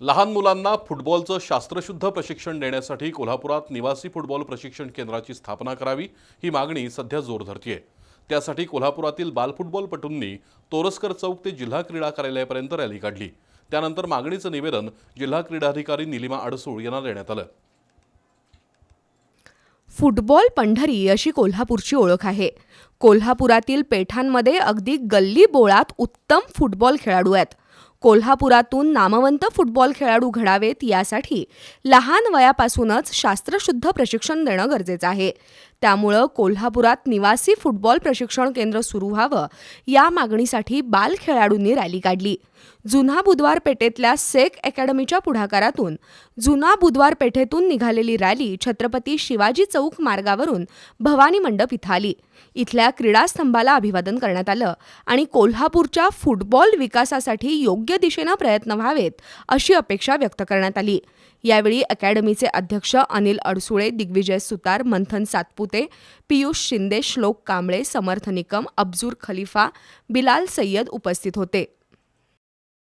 लहान मुलांना फुटबॉलचं शास्त्रशुद्ध प्रशिक्षण देण्यासाठी कोल्हापुरात निवासी फुटबॉल प्रशिक्षण केंद्राची स्थापना करावी ही मागणी सध्या जोर धरतीये. त्यासाठी कोल्हापुरातील बालफुटबॉलपटूंनी तोरसकर चौक ते जिल्हा क्रीडा कार्यालयापर्यंत रॅली काढली. त्यानंतर मागणीचं निवेदन जिल्हा क्रीडाधिकारी निलिमा अडसूळ यांना देण्यात आलं. फुटबॉल पंढरी अशी कोल्हापूरची ओळख आहे. कोल्हापुरातील पेठांमध्ये अगदी गल्ली बोळात उत्तम फुटबॉल खेळाडू आहेत. कोल्हापुरातून नामवंत फुटबॉल खेळाडू घडावेत यासाठी लहान वयापासूनच शास्त्रशुद्ध प्रशिक्षण देणं गरजेचं आहे. त्यामुळं कोल्हापुरात निवासी फुटबॉल प्रशिक्षण केंद्र सुरू व्हावं. या मागणीसाठी बाल खेळाडूंनी रॅली काढली. जुना बुधवार पेठेतल्या सेक अकॅडमीच्या पुढाकारातून जुना बुधवार पेठेतून निघालेली रॅली छत्रपती शिवाजी चौक मार्गावरून भवानी मंडप इथं आली. इथल्या क्रीडास्तंभाला अभिवादन करण्यात आलं आणि कोल्हापूरच्या फुटबॉल विकासासाठी योग्य दिशेनं प्रयत्न व्हावेत अशी अपेक्षा व्यक्त करण्यात आली. यावेळी अकॅडमीचे अध्यक्ष अनिल अडसुळे दिग्विजय सुतार मंथन सातपुते पियुष शिंदे श्लोक कांबळे समर्थ निकम अब्जूर खलिफा बिलाल सय्यद उपस्थित होते.